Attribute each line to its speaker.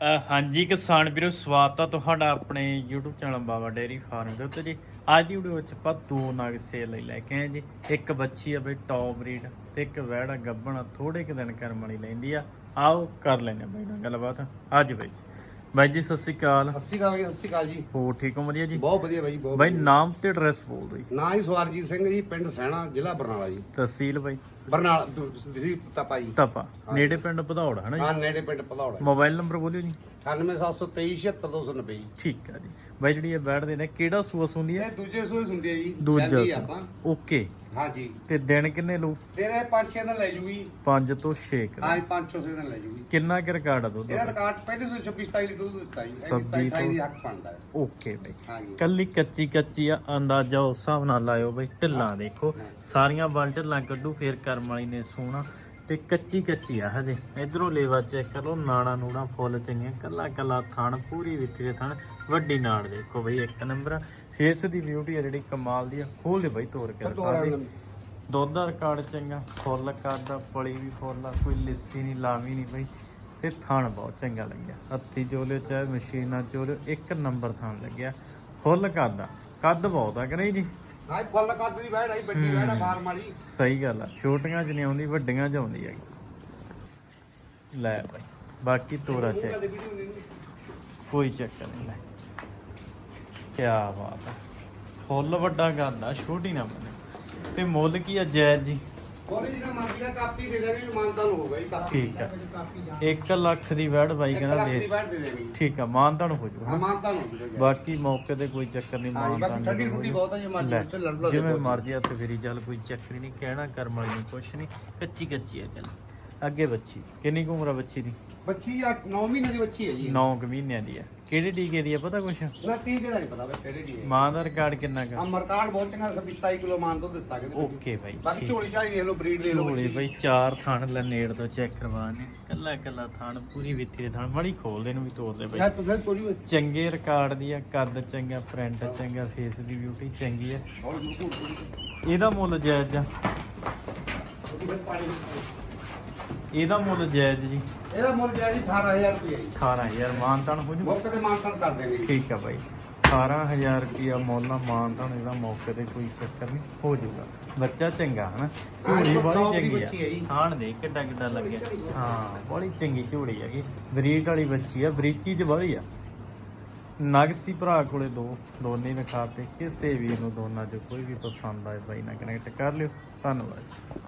Speaker 1: ਅ, ਹਾਂਜੀ ਕਿਸਾਨ ਵੀਰੋ ਸਵਾਗਤ ਆ ਤੁਹਾਡਾ ਆਪਣੇ YouTube channel Baba dairy farm ਦੇ ਉੱਤੇ ਜੀ। ਅੱਜ ਦੀ ਵੀਡੀਓ ਵਿੱਚ ਆਪਾਂ ਦੋ ਨਗ ਸੇਲ ਲਈ ਲੈ ਕੇ ਆਏ ਜੀ। ਇੱਕ ਬੱਚੀ ਆ ਬਈ ਟੌਪ ਬਰੀਡ ਤੇ ਇੱਕ ਵਹਿੜਾ ਗੱਬਣ ਥੋੜੇ ਕੁ ਦਿਨ ਕਰਮ ਵਾਲੀ ਲੈਂਦੀ ਆ। ਆਓ ਕਰ ਲੈਂਦੇ ਆ ਬਾਈ ਨਾਲ ਗੱਲਬਾਤ। ਅੱਜ ਬਾਈ ਜੀ। ਬਾਈ ਜੀ ਸਤਿ ਸ਼੍ਰੀ ਅਕਾਲ।
Speaker 2: ਸਤਿ ਸ਼੍ਰੀ ਅਕਾਲ ਜੀ ਸਤਿ ਸ਼੍ਰੀ ਅਕਾਲ ਜੀ।
Speaker 1: ਹੋ ਠੀਕ ਹੋ? ਵਧੀਆ ਜੀ?
Speaker 2: ਬਹੁਤ ਵਧੀਆ ਬਾਈ ਬਹੁਤ
Speaker 1: ਬਾਈ ਨਾਮ ਤੇ ਐਡਰੈਸ ਬੋਲ ਦਿਓ ਜੀ।
Speaker 2: ਨਾਂ ਹੀ ਸਵਾਰਜੀਤ ਸਿੰਘ ਜੀ ਪਿੰਡ ਸੈਣਾ ਜ਼ਿਲ੍ਹਾ ਬਰਨਾਲਾ ਜੀ।
Speaker 1: ਤਹਿਸੀਲ ਬਾਈ।
Speaker 2: ਬਰਨਾਲਾ ਤੁਸੀਂ ਤਪਾ ਜੀ।
Speaker 1: ਤਪਾ। ਨੇੜੇ ਪਿੰਡ ਭਦੌੜ ਹਨਾ ਜੀ?
Speaker 2: ਹਾਂ ਨੇੜੇ ਪਿੰਡ ਪਧੌੜਾ
Speaker 1: ਮੋਬਾਈਲ ਨੰਬਰ ਬੋਲਿਓ ਜੀ।
Speaker 2: 98723 ਜੀ।
Speaker 1: ਠੀਕ ਆ ਜੀ। ਬਾਈ ਜਿਹੜੀ ਇਹ ਬੈਠਦੇ ਨੇ ਕਿਹੜਾ ਸੂਆ ਸੁੰਦੀ ਹੈ?
Speaker 2: ਇਹ ਦੂਜੇ ਸੂਏ ਹੁੰਦੀ ਹੈ ਜੀ
Speaker 1: ਦੂਜਾ ਸੂਆ।
Speaker 2: ਆਪਾਂ।
Speaker 1: ਓਕੇ।
Speaker 2: ਹਾਂ ਜੀ
Speaker 1: ਤੇ ਦਿਨ ਕਿੰਨੇ ਲੂ
Speaker 2: ਤੇਰੇ 5-6 ਦਿਨ ਲੈ ਜੂਗੀ।
Speaker 1: 5 ਤੋਂ 6
Speaker 2: ਹਾਂ 5-6 ਦਿਨ ਲੈ ਜੂਗੀ।
Speaker 1: ਕਿੰਨਾ ਕਿ ਰਿਕਾਰਡ ਆ ਦੁੱਧ
Speaker 2: ਇਹਦਾ ਰਿਕਾਰਡ ਪਹਿਲੇ ਸੋ 26-27 ਲੀਟਰ ਦੁੱਧ ਦਿੱਤਾ ਜੀ। 27 28 ਦੀ ਹੱਕ ਬਣਦਾ ਹੈ।
Speaker 1: ਓਕੇ ਬਾਈ। ਕੱਲੀ ਕੱਚੀ ਕੱਚੀ ਆ ਅੰਦਾਜ਼ਾ ਉਸ ਹਿਸਾਬ ਨਾਲ ਲਾਇਓ ਬਾਈ। ਢਿੱਲਾਂ ਦੇਖੋ ਸਾਰੀਆਂ ਬਲ ਢਿੱਲਾਂ ਕੱਢੂ ਫੇਰ ਕਰਮ ਵਾਲੀ ਨੇ ਸੋਹਣਾ ਤੇ ਕੱਚੀ ਕੱਚੀ ਆ ਹਜੇ। ਇਧਰੋਂ ਲੇਵਾ ਚੈੱਕ ਕਰੋ ਨਾੜਾ ਨੂੜਾ ਫੁੱਲ ਚੰਗੀਆਂ ਕੱਲਾ ਕੱਲਾ ਥਣ ਪੂਰੀ ਵਿੱਥੀ ਦੇ ਥਣ ਵੱਡੀ ਨਾੜ ਦੇਖੋ ਬਈ ਇੱਕ ਨੰਬਰ ਫੇਸ ਦੀ ਬਿਊਟੀ ਆ ਜਿਹੜੀ ਕਮਾਲ ਦੀ ਆ ਖੋਲ ਦੇ ਬਾਈ ਤੋੜ ਕੇ ਦਿਖਾ ਦੇ। ਦੁੱਧ ਦਾ ਰਿਕਾਰਡ ਚੰਗਾ ਫੁੱਲ ਕਰਦਾ ਪਲੀ ਵੀ ਫੁੱਲ ਆ ਕੋਈ ਲਿੱਸੀ ਨਹੀਂ ਲਾਵੀ ਨਹੀਂ ਬਈ। ਤੇ ਥਣ ਬਹੁਤ ਚੰਗਾ ਲੱਗਿਆ। ਹੱਥੀ ਚੋਲਿਓ ਚਾਹੇ ਮਸ਼ੀਨਾਂ ਚੋਲਿਓ ਇੱਕ ਨੰਬਰ ਥਣ ਲੱਗਿਆ। ਫੁੱਲ ਕਰਦਾ ਕੱਦ ਬਹੁਤ ਆ ਕਿ ਨਹੀਂ ਜੀ?
Speaker 2: ਹਾਂ ਇਹ ਫੁੱਲ ਕੱਦ ਦੀ ਬੈੜ ਆਈ ਵੱਡੀ ਬੈੜ ਆ ਫਾਰਮ ਵਾਲੀ
Speaker 1: ਸਹੀ ਗੱਲ ਆ। ਛੋਟੀਆਂ ਚ ਨਹੀਂ ਆਉਂਦੀ ਵੱਡੀਆਂ ਚ ਆਉਂਦੀ ਹੈਗੀ। ਲੈ ਬਾਈ ਬਾਕੀ ਤੋਰਾ ਚੈੱਕ
Speaker 2: ਨਹੀਂ
Speaker 1: ਕੋਈ ਚੱਕਰ ਨਹੀਂ ਲੈ। ਕੀ ਬਾਤ ਆ। ਫੁੱਲ ਵੱਡਾ ਕਰਦਾ ਛੋਟੀ ਨਾ ਬਣੇ। ਤੇ ਮੁੱਲ ਕੀ ਆ ਜਾਇਜ਼ ਜੀ?
Speaker 2: ਕੋਲੇ ਜਿਹੜਾ ਮਰਜ਼ੀ ਆ ਕਾਪੀ ਦੇ ਦੇਣੀ ਮਾਨਤਾ ਨੂੰ ਹੋਗਾ ਜੀ ਕਾਪੀ।
Speaker 1: ਠੀਕ ਆ। 1 ਲੱਖ ਦੀ ਵੈੜ ਬਾਈ ਕਹਿੰਦਾ
Speaker 2: ਦੀ ਦੇਣੀ।
Speaker 1: ਠੀਕ ਆ ਮਾਨਤਾਨ ਹੋ ਜੂ
Speaker 2: ਹਾਂ ਮਾਨਤਾ ਨੂੰ ਹੋ ਜਾਊਗਾ
Speaker 1: ਬਾਕੀ ਮੌਕੇ ਤੇ ਕੋਈ ਚੱਕਰ ਨਹੀਂ
Speaker 2: ਹਾਂ
Speaker 1: ਮਾਨਤਾਨ
Speaker 2: ਠੰਡੀ ਠੁੰਡੀ ਬਹੁਤ ਆ ਜੀ ਮਰਜ਼ੀ
Speaker 1: ਜਿਵੇਂ ਮਰਜ਼ੀ ਫੇਰੀ ਚੱਲ ਕੋਈ ਚੱਕਰ ਹੀ ਨਹੀਂ ਕਹਿਣਾ ਕਰਮ ਵਾਲੀ ਕੁਛ ਨਹੀਂ ਕੱਚੀ ਕੱਚੀ ਹੈ ਚੱਲ ਅੱਗੇ ਬੱਚੀ। ਕਿੰਨੀ ਕੁ ਉਮਰ ਆ ਬੱਚੀ ਦੀ?
Speaker 2: ਬੱਚੀ ਆ 9 ਮਹੀਨੇ ਦੀ ਬੱਚੀ ਹੈ ਜੀ।
Speaker 1: 9 ਕੁ ਮਹੀਨਿਆਂ ਦੀ ਹੈ ਕਿਹੜੇ ਟੀਕੇ ਦੀ ਹੈ ਪਤਾ ਕੁਛ?
Speaker 2: ਨਾ 30 ਦਾ ਨਹੀਂ ਪਤਾ ਕਿਹੜੇ ਦੀ ਹੈ
Speaker 1: ਮਾਂ ਦਾ ਰਿਕਾਰਡ ਕਿੰਨਾ
Speaker 2: ਆ
Speaker 1: ਕਾ
Speaker 2: ਮਰਕਾਨ ਬਹੁਤ ਚੰਗਾ 27 ਕਿਲੋ ਮਾਨ ਤੋਂ ਦਿੱਤਾ ਕਿਤੇ
Speaker 1: ਓਕੇ
Speaker 2: ਬਾਕੀ
Speaker 1: ਠੀਕ।
Speaker 2: ਝੋਲੀ ਝਾਲੀ ਲਓ ਬਰੀਡ ਦੇ ਲਓ
Speaker 1: ਝੋਲੇ ਬਾਈ ਚਾਰ ਥਣ ਲੈ ਨੇੜ ਤੋਂ ਚੈੱਕ ਕਰਵਾਣੇ ਕੱਲਾ ਕੱਲਾ ਥਣ ਪੂਰੀ ਵਿੱਥੀ ਦੇ ਥਣ। ਮੜੀ ਖੋਲਦੇ ਨੂੰ ਵੀ ਤੋੜਦੇ ਬਾਈ।
Speaker 2: ਯਾਰ ਤੁਸੀਂ ਕੋਈ
Speaker 1: ਚੰਗੇ ਰਿਕਾਰਡ ਦੀ ਆ ਕੱਦ ਚੰਗਾ ਪ੍ਰਿੰਟ ਚੰਗਾ ਫੇਸ ਦੀ ਬਿਊਟੀ ਚੰਗੀ
Speaker 2: ਥੋੜੀ
Speaker 1: ਇਹਦਾ ਮੁੱਲ ਜਾਇਜ਼ ਆ। ਇਹਦਾ ਮੁੱਲ ਜਾਇਜ਼ ਜੀ?
Speaker 2: ਇਹਦਾ ਮੁੱਲ ਜਿਆ ਜੀ 18000 ਰੁਪਏ ਜੀ।
Speaker 1: 18000 ਮਾਨਤਾਨ ਹੋ ਜੂ
Speaker 2: ਮੌਕੇ ਤੇ ਮਾਨਤਨ ਕਰ ਦੇਣਗੇ ਜੀ।
Speaker 1: ਠੀਕ ਆ ਬਾਈ। 18000 ਰੁਪਿਆ ਮੁੱਲ ਮਾਨਤਾਨ ਇਹਦਾ ਮੌਕੇ ਤੇ ਕੋਈ ਚੱਕਰ ਨਹੀਂ ਹੋ ਜਾਊਗਾ ਬੱਚਾ ਚੰਗਾ ਹਨਾ?
Speaker 2: top
Speaker 1: ਬੜੀ ਚੰਗੀ। ਆ। ਖਾਣ ਦੇ ਕਿੱਡਾ ਕਿੱਡਾ ਲੱਗਿਆ। ਹਾਂ ਬੜੀ ਚੰਗੀ ਝੋਲੀ ਹੈਗੀ। ਬਰੀਡ ਵਾਲੀ ਬੱਚੀ ਆ ਬਰੀਕੀ ਚ ਬੜੀ ਆ। ਨਗਸੀ ਭਰਾ ਕੋਲੇ ਦੋ ਦੋਨੇ ਦਿਖਾਤੇ ਕਿਸੇ ਵੀਰ ਨੂੰ ਦੋਨਾਂ ਚੋਂ ਕੋਈ ਵੀ ਪਸੰਦ ਆਏ ਬਾਈ ਨਾਲ ਕਨੈਕਟ ਕਰ ਲਿਓ। ਧੰਨਵਾਦ